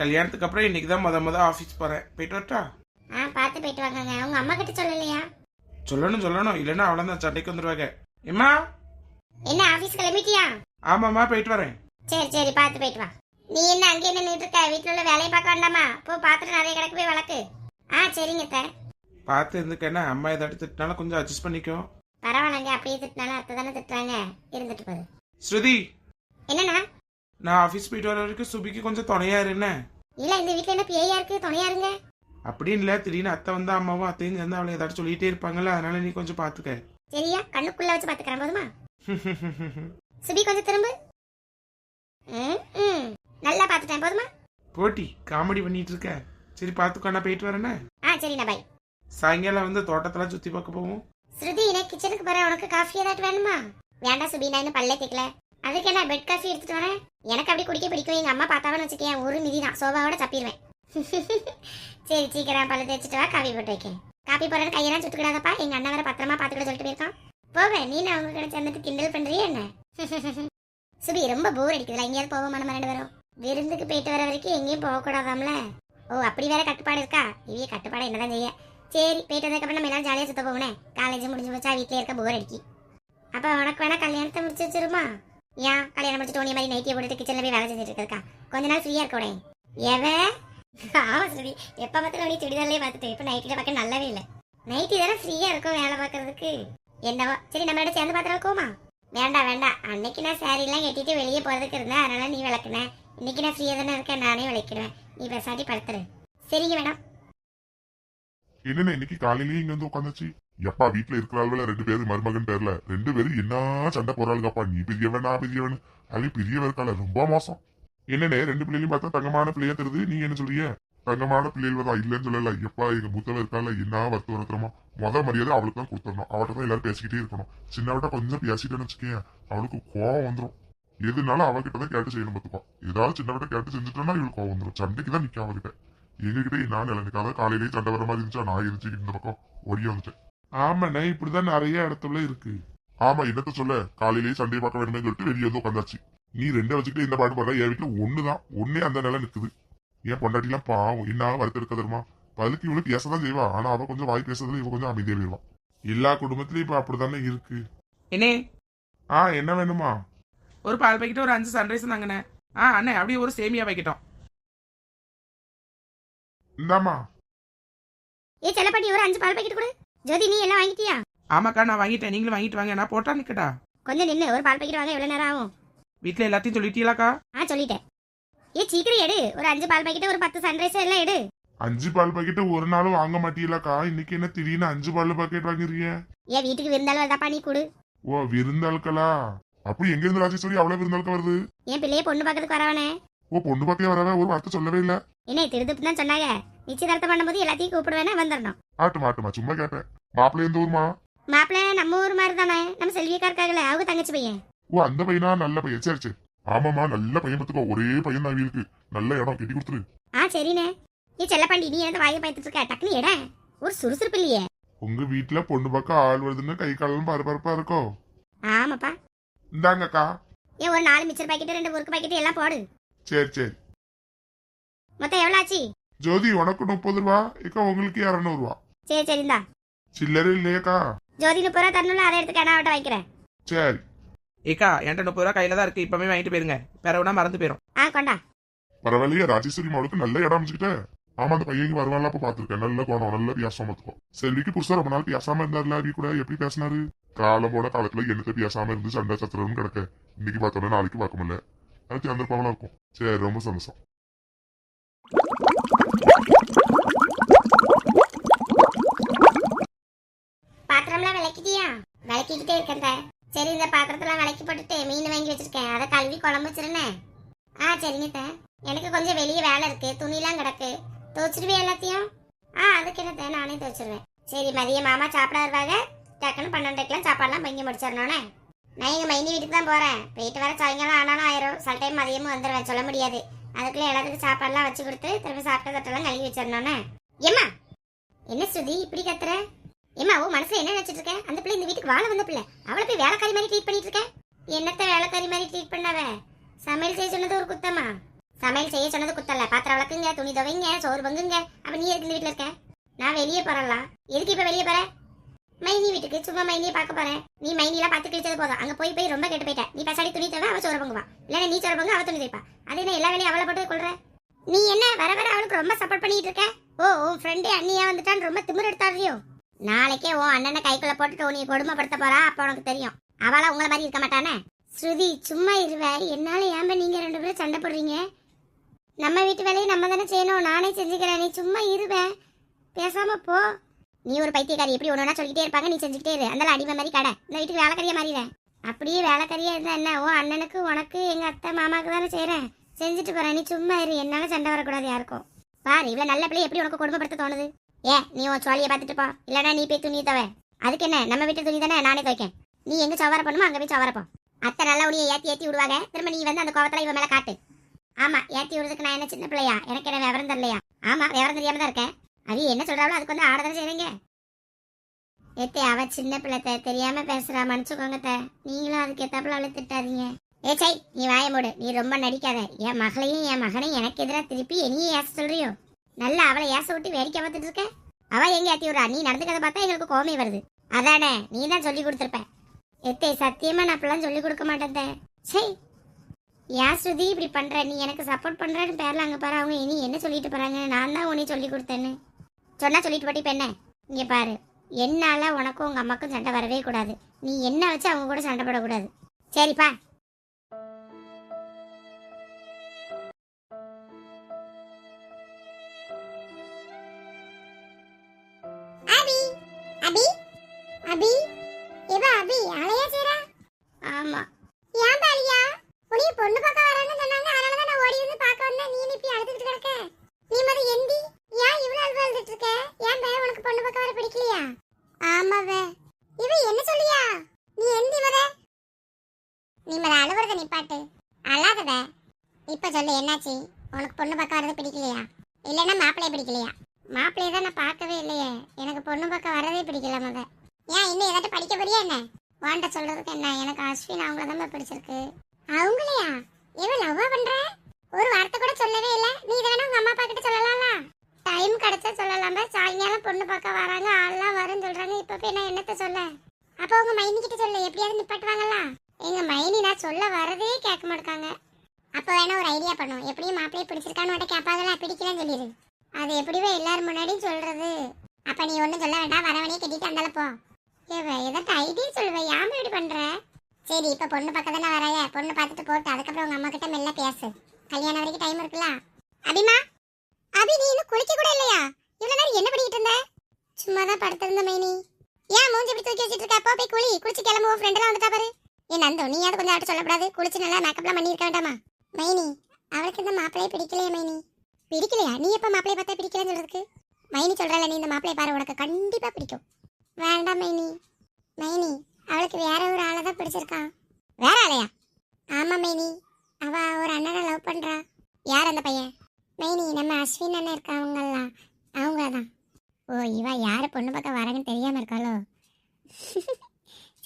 கல்யாணத்துக்கு அப்புறம் இன்னைக்கு தான் முத முத ஆஃபீஸ் போறேன். போயிட்டு வரட்டா? ஆ பார்த்து போயிட்டு வாங்கங்க உங்க அம்மா கிட்ட சொல்லலையா? சொல்லணும் சொல்லணும். இல்லைன்னா அவ்வளோதான் சண்டைக்கு வந்துருவாங்க. எம்மா என்ன ஆபீஸ் கிளம்பிட்டியா? ஆமாம்மா போயிட்டு வரேன். சரி சரி பார்த்து போயிட்டு வா. நீ என்ன அங்கே நின்றுட்டு இருக்க வீட்டுல உள்ள வேலையை பார்க்க வேண்டாமா? போ பாத்திரம் நிறைய கிடக்கு போய் வளர்க்கு. ஆ சரிங்க அத்தை. பார்த்து இருந்துக்கேன்னா அம்மா ஏதாட்டு திட்டினாலும் கொஞ்சம் அட்ஜஸ்ட் பண்ணிக்கோ. பரவாயில்லங்க அப்படியே திட்டினாலும் அத்தை தானே திட்டுறாங்க. இருந்துட்டு போகுது. ஸ்ருதி! என்னண்ணா? நான் ஆஃபீஸ் போயிட்டு வர வரைக்கும் சுபிக்கு கொஞ்சம் துணையா இருன்னு இல்ல இந்த வீட்ல என்ன பேயா இருக்கு? துணையா இருங்க. அப்படின்னு இல்லை திடீர்னு அத்தை வந்து அம்மாவும் அத்தையும் சேர்ந்து அவளை ஏதாச்சும் சொல்லிட்டே இருப்பாங்கல்ல அதனால நீ கொஞ்சம் பார்த்துக்க சரியா? கண்ணுக்குள்ள வச்சு பாத்துக்கிறேன் போதுமா? சுபி கொஞ்சம் திரும்ப. நல்லா பாத்துட்டேன் போதுமா? போட்டி காமெடி பண்ணிட்டு இருக்க. சரி பார்த்துக்கோ நான் போயிட்டு வரேனே ஆ சரிண்ணா பாய் சாயங்காலம் வந்து தோட்டத்தெல்லாம் சுத்தி பார்க்க போவோம். ஸ்ருதி நான் கிச்சனுக்கு போறேன் உனக்கு காஃபி ஏதாட்டு வேணுமா? வேண்டாம் சுபி நான் இன்னும் பல்லே தேக்கல அதுக்கு என்ன பெட் காஃபி எடுத்துட்டு வரேன்? எனக்கு அப்படி குடிக்க பிடிக்கும். எங்க அம்மா பார்த்தாவன்னு வச்சுக்கேன். ஒரு மிதி தான் சோபாவோட தப்பிடுவேன். சரி சீக்கிரம் பழு தேய்ச்சிட்டு வா. காஃபி போட்டு வைக்கேன். காஃபி போடுறது கையெல்லாம் சுட்டுக்கிடாதப்பா. எங்க அண்ணன் வேற பத்திரமா பாத்துக்கிட சொல்லிட்டு போயிருக்கான். போவேன் நீ நான் அவங்க கிட்ட சேர்ந்துட்டு கிண்டல் பண்றியே என்ன? சுபி ரொம்ப போர் அடிக்குதுல எங்கேயாவது போவோம் நம்ம ரெண்டு வரும் விருந்துக்கு போயிட்டு வர வரைக்கும் எங்கேயும் போகக்கூடாதாம்ல? ஓ அப்படி வேற கட்டுப்பாடு இருக்கா? இவைய கட்டுப்பாடு என்னதான் செய்ய? சரி போயிட்டு வந்ததுக்கப்புறம் நம்ம எல்லாரும் ஜாலியாக சுத்த போகணே காலேஜ் முடிஞ்சு போச்சா? வீட்டில் இருக்க போர் அடிக்கி. அப்போ உனக்கு வேணா கல்யாணத்தை முடிச்சு வச்சிருமா? ஏன் கல்யாணம் முடிச்சுட்டு உனிய மாதிரி நைட்டியை போட்டுட்டு கிச்சனில் போய் வேலை செஞ்சுட்டு இருக்கா கொஞ்ச நாள் ஃப்ரீயாக இருக்க உடனே எவ? ஆமா சுருதி எப்போ பார்த்தாலும் நீ சுடிதார்லேயே பார்த்துட்டு இப்போ நைட்டில் பார்க்க நல்லாவே இல்லை. நைட்டி தானே ஃப்ரீயாக இருக்கும் வேலை பார்க்கறதுக்கு. என்னவோ. சரி நம்மளோட சேர்ந்து பார்த்துட்டு வேண்டாம் வேண்டாம் அன்னைக்கு நான் சாரீலாம் கட்டிட்டு வெளியே போகிறதுக்கு இருந்தேன் அதனால நீ விளக்குனேன் இன்னைக்கு நான் ஃப்ரீயாக தானே இருக்கேன் நானே விளக்கிடுவேன். நீ பேசாட்டி படுத்துரு. சரிங்க மேடம் என்னென்ன இன்னைக்கு காலையிலேயே இங்க வந்து உட்காந்துச்சு எப்பா வீட்டுல இருக்கிறாள்வல ரெண்டு பேரும் மருமகன் பேர்ல. ரெண்டு பேரும் என்ன சண்டை போறாளுங்கப்பா நீ பெரியவன் நான் பெரியவன்? அது பெரியவ இருக்காள ரொம்ப மோசம். என்னன்னே ரெண்டு பிள்ளைகளையும் பார்த்தா தங்கமான பிள்ளையா தருது நீ என்ன சொல்றீங்க தங்கமான பிள்ளைகள் தான் இல்லைன்னு சொல்லல. எப்பா எங்க மூத்தவ இருக்கால என்ன வருத்தம் வருத்தமா? முத மரியாதை அவளுக்கு தான் கொடுத்துடணும். அவட்ட தான் எல்லாரும் பேசிக்கிட்டே இருக்கணும். சின்னவட்ட கொஞ்சம் பேசிட்டேன்னு வச்சுக்கேன் அவளுக்கு கோவம் வந்துடும் எதுனாலும் அவகிட்ட தான் கேட்டு செய்யணும் பார்த்துப்பா ஏதாவது சின்னவட்ட கேட்டு செஞ்சுட்டோம்னா இவளுக்கு கோவம் வந்துடும் சண்டைக்கு தான் நிக்க அவகிட்ட. எங்ககிட்ட நான் நிலைக்காத காலையிலேயே சண்டை வர மாதிரி இருந்துச்சா? நான் இருந்துச்சு இந்த பக்கம் ஓடியே வந்துட்டேன். ஆமாண்ணே இப்படிதான் நிறைய இடத்துல இருக்கு. ஆமா என்னத்த சொல்ல? காலையிலேயே சண்டையை பார்க்க வேணுமே சொல்லிட்டு வெளியே வந்து உட்காந்தாச்சு நீ ரெண்டை வச்சுக்கிட்டு இந்த பாட்டு பாடுற என் வீட்டுல ஒண்ணுதான். ஒன்னே அந்த நிலை நிக்குது. என் பொண்டாட்டிலாம் பாவம். என்ன வருத்தம் இருக்க தெரியுமா? பதிலுக்கு இவளுக்கு பேசதான் செய்வா. ஆனா அவ கொஞ்சம் வாய் பேசுறதுல இவ கொஞ்சம் அமைதியா போயிடுவா எல்லா குடும்பத்திலயும் இப்ப அப்படிதானே இருக்கு. என்னே? ஆ என்ன வேணுமா? ஒரு பால் பாக்கெட் ஒரு அஞ்சு சன்ரைஸ் தாங்கண்ணே. ஆ அண்ணே அப்படியே ஒரு சேமியா பாக்கெட்டும். இந்தாம்மா. ஏ செல்லப்பாட்டி ஒரு அஞ்சு பால் பாக்கெட் கொடு. ஜோதி நீ எல்லாம் வாங்கிட்டியா? ஆமாக்கா நான் வாங்கிட்டேன். நீங்களும் வாங்கிட்டு வாங்க. நான் போட்டா நிக்கட்டா? கொஞ்சம் நின்று ஒரு பால் பாக்கெட் வாங்க. எவ்வளவு நேரம் ஆகும்? வீட்ல எல்லாத்தையும் சொல்லிட்டீங்களாக்கா? ஆ சொல்லிட்டேன். ஏ சீக்கிரம் எடு. ஒரு அஞ்சு பால் பாக்கெட் ஒரு பத்து சன்ரைஸ் எல்லாம் எடு. அஞ்சு பால் பாக்கெட் ஒரு நாளும் வாங்க மாட்டீங்களாக்கா? இன்னைக்கு என்ன திடீர்னு அஞ்சு பால் பாக்கெட் வாங்குறீங்க? ஏன் வீட்டுக்கு விருந்தாலும் வருதாப்பா நீ கொடு. ஓ விருந்தாளுக்களா அப்படி எங்க இருந்து ராஜேஸ்வரி அவ்வளவு விருந்தாளுக்கு வருது? என் பிள்ளைய பொண்ணு பார்க்கறதுக்கு வரவனே? ஓ பொண்ணு பக்கையே வரவே? ஒரு வார்த்தை சொல்லவே இல்ல. என்ன திருதுப்பு தான் சொன்னாங்க. நிச்சயதார்த்தம் பண்ணும்போது எல்லாத்தையும் கூப்பிடுவேனே வந்துடணும் ஆட்டுமா ஆட்டுமா. சும்மா கேட்டேன் மாப்பிள்ளை எந்த ஊர்மா மாப்பிள்ள நம்ம ஊர் மாதிரி தானே நம்ம செல்வியக்கா இருக்காங்கல்ல அவங்க தங்கச்சி பையன். ஓ அந்த பையனா? நல்ல பையன். சரி சரி. ஆமாமா நல்ல பையன் பத்துக்கோ ஒரே பையன் தான் இருக்கு நல்ல இடம் கட்டி கொடுத்துரு. ஆ சரிண்ணே. நீ செல்லப்பாண்டி நீ என்ன வாயை பயத்துட்டு இருக்க? டக்குனு எட. ஒரு சுறுசுறுப்பு இல்லையே. உங்க வீட்டுல பொண்ணு பக்கம் ஆள் வருதுன்னு கை காலம் பரபரப்பா இருக்கோ? ஆமாப்பா. இந்தாங்கக்கா. ஏன் ஒரு நாலு மிச்சர் பாக்கெட் ரெண்டு முறுக்கு பாக்கெட் எல்லாம் போடு. சரி சரி. மொத்தம் எவ்வளோ ஆச்சு? ஜோதி உனக்கு முப்பது ரூபா. இக்கா உங்களுக்கு இரநூறு ரூபா சரி சரி இந்தா. சில்லறை இல்லையாக்கா. ஜோதி முப்பது ரூபா தரணும்ல அதை எடுத்துக்க நான் அவட்ட வைக்கிறேன். சரி. ஏக்கா என்கிட்ட முப்பது ரூபா கையில தான் இருக்கு. இப்பவே வாங்கிட்டு போயிருங்க. பிறகுனா மறந்து போயிரும். ஆ கொண்டா. பரவாயில்லையே ராஜேஸ்வரி மாவுக்கு நல்ல இடம் அமைச்சுக்கிட்ட ஆமா அந்த பையன் வருவான்ல அப்ப பாத்துருக்கேன். நல்ல குணம் நல்ல பேசாம இருக்கும் செல்விக்கு புதுசா ரொம்ப நாள் பேசாம இருந்தாருல அவி கூட. எப்படி பேசினாரு? காலம் போன காலத்துல என்னத்த பேசாம இருந்து சண்டை சத்திரம்னு கிடக்க. இன்னைக்கு பார்த்தோன்னா நாளைக்கு பார்க்க முடியல. அது சந்தர்ப்பங்களா இருக்கும். சரி ரொம்ப சந்தோஷம். விளக்கிட்டியா? விளக்கிக்கிட்டே இருக்கேன் சரி இந்த பாத்திரத்தெல்லாம் விளக்கி போட்டுட்டு மீன் வாங்கி வச்சிருக்கேன். அதை கழுவி குழம்பு வச்சிருந்தேன் ஆ சரிங்க அத்தை. எனக்கு கொஞ்சம் வெளியே வேலை இருக்கு. துணிலாம் கிடக்கு. துவைச்சிருவே எல்லாத்தையும்? ஆ அதுக்கு என்ன நானே துவைச்சிருவேன். சரி மதியம் மாமா சாப்பிட வருவாங்க டக்குன்னு பன்னெண்டுக்கெல்லாம் சாப்பாடுலாம் பங்கி முடிச்சிடணும்னே. நான் எங்கள் மைனி வீட்டுக்கு தான் போகிறேன் போயிட்டு வர சாயங்காலம் ஆனாலும் ஆயிரும். சில டைம் மதியமும் வந்துடுவேன் சொல்ல முடியாது. அதுக்குள்ளே எல்லாத்துக்கும் சாப்பாடுலாம் வச்சு கொடுத்து திரும்ப சாப்பிட்ட தட்டெல்லாம் கழுவி வச்சிடணும்னே. ஏம்மா? என்ன ஸ்ருதி? இப்படி கத்துற? ஏமா ஓ மனசுல என்ன நினைச்சிட்டு இருக்க? அந்த பிள்ளை இந்த வீட்டுக்கு வாழ வந்த பிள்ளை. அவளை போய் வேலைக்காரி மாதிரி ட்ரீட் பண்ணிட்டு இருக்க? என்னத்த வேலைக்காரி மாதிரி ட்ரீட் பண்ணாவ சமையல் செய்ய சொன்னது ஒரு குத்தமா? சமையல் செய்ய சொன்னது குத்தல பாத்திரம் வளர்க்குங்க துணி துவைங்க சோறு பங்குங்க. அப்ப நீ எதுக்கு இந்த வீட்டுல இருக்க? நான் வெளியே போறலாம் எதுக்கு இப்ப வெளியே போற? மைனி வீட்டுக்கு சும்மா மைனியை பார்க்க போறேன். நீ மைனிலாம் பார்த்து கிழிச்சது போதும். அங்க போய் போய் ரொம்ப கெட்டு போயிட்ட. நீ பசாடி துணி தவை அவ சோறு பங்குவா. இல்லைன்னா நீ சோறு பங்கு அவ துணி தைப்பா அது என்ன எல்லா வேலையும் அவளை போட்டு கொள்ற? நீ என்ன வர வர அவளுக்கு ரொம்ப சப்போர்ட் பண்ணிட்டு இருக்க? ஓ உன் ஃப்ரெண்டே அண்ணியா வந்துட்டான்னு ரொம்ப திமிர் எடுத்தாரியோ நாளைக்கே உன் அண்ணனை கைக்குள்ள போட்டுட்டு உன்னை கொடுமைப்படுத்த போறா அப்ப உனக்கு தெரியும். அவளா உங்களை மாதிரி இருக்க மாட்டானே? ஸ்ருதி சும்மா இருவ. என்னால ஏன்ப நீங்க ரெண்டு பேரும் சண்டை போடுறீங்க? நம்ம வீட்டு வேலையை நம்ம தானே செய்யணும். நானே செஞ்சுக்கிறேன். நீ சும்மா இருவேன் பேசாம போ. நீ ஒரு பைத்தியக்காரி. எப்படி ஒன்று சொல்லிக்கிட்டே இருப்பாங்க. நீ செஞ்சுக்கிட்டே இரு. அந்த அடிமை மாதிரி கடை. இந்த வீட்டுக்கு வேலைக்கறியா மாறிடுறேன் அப்படியே வேலைக்கறியா இருந்தா என்ன? ஓ அண்ணனுக்கு உனக்கு எங்க அத்தை மாமாவுக்கு தானே செய்யறேன். செஞ்சுட்டு போறேன். நீ சும்மா இரு. என்னால சண்டை வரக்கூடாது யாருக்கும். பாரு இவ்வளவு நல்ல பிள்ளை எப்படி உனக்கு கொடுமைப்படுத்த தோணுது? ஏ நீ உன் சோழியை பார்த்துட்டு போ. இல்லைன்னா நீ போய் துணி தவ. அதுக்கு என்ன? நம்ம வீட்டு துணி தானே? நானே துவைக்கேன். நீ எங்க சவர பண்ணுமோ அங்க போய் சவர போ. அத்தை நல்லா உனியை ஏத்தி ஏத்தி விடுவாங்க. திரும்ப நீ வந்து அந்த கோவத்துல இவன் மேல காட்டு. ஆமா ஏத்தி விடுறதுக்கு நான் என்ன சின்ன பிள்ளையா? எனக்கு என்ன விவரம் தெரியலையா? ஆமா விவரம் தெரியாம தான் இருக்கேன். அது என்ன சொல்றாங்களோ அதுக்கு வந்து ஆடதானே செய்றீங்க ஏத்தே அவ சின்ன பிள்ளைத்த தெரியாம பேசுறா. மன்னிச்சுக்கோங்க தே. நீங்களும் அதுக்கு ஏத்தாப்புல அவளை திட்டாதீங்க ஏ சை நீ வாய மூடு. நீ ரொம்ப நடிக்காத. என் மகளையும் என் மகனையும் எனக்கு எதிராக திருப்பி என்னையும் ஏச சொல்றியோ? நல்லா அவளை ஏச விட்டு வேடிக்கை பார்த்துட்டு இருக்க? அவ எங்க ஏத்தி விடுறா? நீ நடந்துக்கிறத பார்த்தா எங்களுக்கு கோமே வருது. அதானே நீ தான் சொல்லி கொடுத்துருப்ப. எத்தே சத்தியமா நான் அப்பெல்லாம் சொல்லி கொடுக்க மாட்டேன் தே. ஏன் ஸ்ருதி இப்படி பண்ற? நீ எனக்கு சப்போர்ட் பண்றன்னு பேர்ல அங்க பாரு அவங்க இனி என்ன சொல்லிட்டு போறாங்க? நான் தான் உன்னை சொல்லி கொடுத்தேன்னு. சொன்னா சொல்லிட்டு போட்டி இப்ப என்ன? இங்க பாரு. என்னால உனக்கும் உங்க அம்மாக்கும் சண்டை வரவே கூடாது. நீ என்ன வச்சு அவங்க கூட சண்டை போடக்கூடாது. சரிப்பா அபி அபி அபி. இவ அபி அலையா சேரா? ஆமா. ஏன் பாலியா உனிய பொண்ணு பார்க்க வரான்னு சொன்னாங்க அதனால தான் நான் ஓடி வந்து பார்க்க வந்தேன். நீ இப்படி அழுதுட்டு கிடக்க? நீ மத எந்தி ஏன் இவ்வளவு அழுது அழுதுட்டு இருக்க? ஏன் பே உனக்கு பொண்ணு பார்க்க வர பிடிக்கலையா? ஆமாவே இவ என்ன சொல்லியா? நீ எந்தி மத? நீ மத அழுவுறத நிப்பாட்டு அழாதத இப்ப சொல்லு என்னாச்சு? உனக்கு பொண்ணு பார்க்க வரது பிடிக்கலையா? இல்லைன்னா மாப்பிள்ளைய பிடிக்கலையா? மாப்பிள்ளையை தான் நான் பார்க்கவே இல்லையே. எனக்கு பொண்ணு பக்கம் வரதே பிடிக்கல மத. ஏன் இன்னும் ஏதாட்டும் படிக்க போறியா என்ன? வாண்ட சொல்றதுக்கு என்ன? எனக்கு அஸ்வின் அவங்கள தான் பிடிச்சிருக்கு. அவங்களையா? இவன் லவ்வா பண்ற? ஒரு வார்த்தை கூட சொல்லவே இல்ல. நீ இதை வேணா உங்க அம்மா அப்பா கிட்ட சொல்லலாம்ல? டைம் கிடைச்சா சொல்லலாம் சாயங்காலம் பொண்ணு பார்க்க வராங்க. ஆள்லாம் வரும்னு சொல்றாங்க. இப்ப போய் நான் என்னத்த சொல்ல? அப்ப உங்க மைனி கிட்ட சொல்லு. எப்படியாவது நிப்பாட்டுவாங்கல்ல? எங்க மைனி நான் சொல்ல வரதே கேட்க மாட்டாங்க அப்ப வேணா ஒரு ஐடியா பண்ணுவோம். எப்படியும் மாப்பிள்ளையை பிடிச்சிருக்கான்னு மட்டும் கேட்பாங்கல்ல? பிடிக்கலன்னு சொல்லிடு அது எப்படிவே எல்லாரும் முன்னாடியும் சொல்றது? அப்ப நீ ஒண்ணும் சொல்ல வேண்டாம் வரவனே கட்டிட்டு அந்தால போ. ஏவ ஏதாட்டும் ஐடியா சொல்லுவேன் யாம இப்படி பண்ற? சரி இப்ப பொண்ணு பக்கம் தானே வரைய பொண்ணு பார்த்துட்டு போட்டு அதுக்கப்புறம் உங்க அம்மா கிட்ட மெல்ல பேசு. கல்யாணம் வரைக்கும் டைம் இருக்குல்ல? அபிமா அபி நீ இன்னும் குளிக்க கூட இல்லையா? இவ்வளவு நேரம் என்ன பண்ணிட்டு இருந்த? சும்மா தான் படுத்திருந்த மைனி. ஏன் மூஞ்சி இப்படி தூக்கி வச்சிட்டு இருக்க? போ போய் குளி. குளிச்சு கிளம்புவோம் ஃப்ரெண்ட் எல்லாம் வந்துட்டா பாரு. என் நந்தோ நீ கொஞ்சம் ஆட்டு சொல்லக்கூடாது? குளிச்சு நல்லா மேக்கப்லாம் பண்ணி இருக்க வேண்டாமா? மைனி அவளுக்கு இந்த மாப்பிள்ளையே பிடிக்கலையே மைனி. பிடிக்கலையா? நீ எப்போ மாப்பிளைய பார்த்தா பிடிக்கலன்னு சொல்றதுக்கு? மைனி சொல்றல நீ இந்த மாப்பிளைய பாரு உனக்கு கண்டிப்பா பிடிக்கும். வேண்டாம் மைனி. மைனி அவளுக்கு வேற ஒரு ஆளை தான் பிடிச்சிருக்கான் வேற ஆளையா? ஆமா மைனி. அவ ஒரு அண்ணனை லவ் பண்றா. யார் அந்த பையன்? மைனி நம்ம அஸ்வின் அண்ணன் இருக்காங்கல்ல அவங்க தான் ஓ இவா யார் பொண்ணு பக்கம் வராங்கன்னு தெரியாம இருக்காளோ?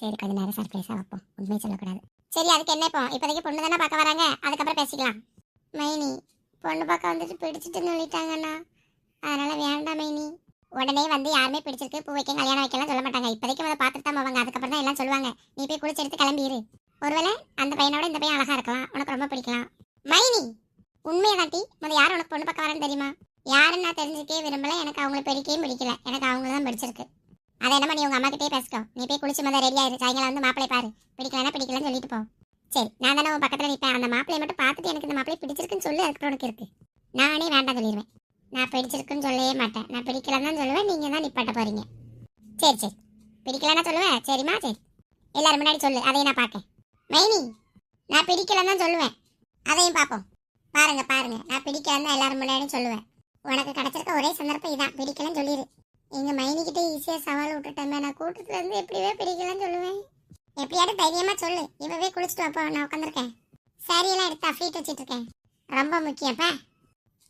சரி கொஞ்ச நேரம் சர்ப்ரைஸாக வைப்போம். உண்மையை சொல்லக்கூடாது. சரி அதுக்கு என்ன இப்போ? இப்போதைக்கு பொண்ணு தானே பார்க்க வராங்க. அதுக்கப்புறம் பேசிக்கலாம். மைனி பொண்ணு பார்க்க வந்துட்டு பிடிச்சிட்டுன்னு சொல்லிட்டாங்கண்ணா அதனால வேண்டாம் மைனி. உடனே வந்து யாருமே பிடிச்சிருக்கு பூ வைக்க கல்யாணம் வைக்கலாம் சொல்ல மாட்டாங்க. இப்போதைக்கு முதல்ல பார்த்துட்டு தான் போவாங்க. அதுக்கப்புறம் தான் எல்லாம் சொல்லுவாங்க. நீ போய் குளிச்சு எடுத்து கிளம்பிடு ஒருவேளை அந்த பையனோட இந்த பையன் அழகா இருக்கலாம். உனக்கு ரொம்ப பிடிக்கலாம். மைனி! உண்மையை காட்டி முதல் யார் உனக்கு பொண்ணு பார்க்க வரேன்னு தெரியுமா? யாருன்னு நான் தெரிஞ்சுக்கவே விரும்பல. எனக்கு அவங்களை பிடிக்கவே பிடிக்கல. எனக்கு அவங்கள தான் பிடிச்சிருக்கு. அதை என்னமா நீ உங்க அம்மா கிட்டே பேசிக்கோ. நீ போய் குளிச்சு முதல் ரெடி ஆயிரு. சாயங்காலம் வந்து மாப்பிளை பாரு. பிடிக்கலன்னா பிடிக்கலன்னு சொல்லிட்டு போ. சரி நான் தானே உன் பக்கத்தில் நிற்பேன் அந்த மாப்பிளையை மட்டும் பார்த்துட்டு எனக்கு இந்த மாப்பிளை பிடிச்சிருக்குன்னு சொல்லி. அதுக்கப்புறம் உனக்கு இருக்கு. நானே வேண்டாம் சொல்லிடுவேன். நான் பிடிச்சிருக்குன்னு சொல்லவே மாட்டேன். நான் பிடிக்கலன்னு தான் சொல்லுவேன். நீங்கள் தான் நிப்பாட்ட போறீங்க. சரி சரி. பிடிக்கலன்னா சொல்லுவேன். சரிம்மா சரி. எல்லாரும் முன்னாடி சொல்லு. அதையும் நான் பார்க்கேன். மைனி நான் பிடிக்கலன்னு தான் சொல்லுவேன். அதையும் பார்ப்போம். பாருங்க பாருங்க. நான் பிடிக்கலன்னு எல்லாரும் முன்னாடியும் சொல்லுவேன். உனக்கு கிடைச்சிருக்க ஒரே சந்தர்ப்பம் இதான். பிடிக்கலன்னு சொல்லிடு. எங்கள் மைனிக்கிட்டே ஈஸியாக சவால் விட்டுட்டேன். நான் கூட்டத்துலேருந்து எப்படிவே பிடிக்கலன்னு சொல்லுவேன். எப்படியாவது தைரியமா சொல்லு. இப்பவே குளிச்சுட்டு வாப்பா நான் உட்காந்துருக்கேன் சாரியெல்லாம் எடுத்து ஃபீட் வச்சுட்டு இருக்கேன் ரொம்ப முக்கியம்ப்பா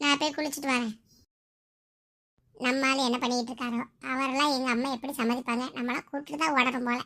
நான் போய் குளிச்சுட்டு வரேன். நம்மளால என்ன பண்ணிட்டு இருக்காரோ அவரெல்லாம் எங்க அம்மா எப்படி சம்மதிப்பாங்க நம்மளாம் கூப்பிட்டு தான் உடம்பு போல.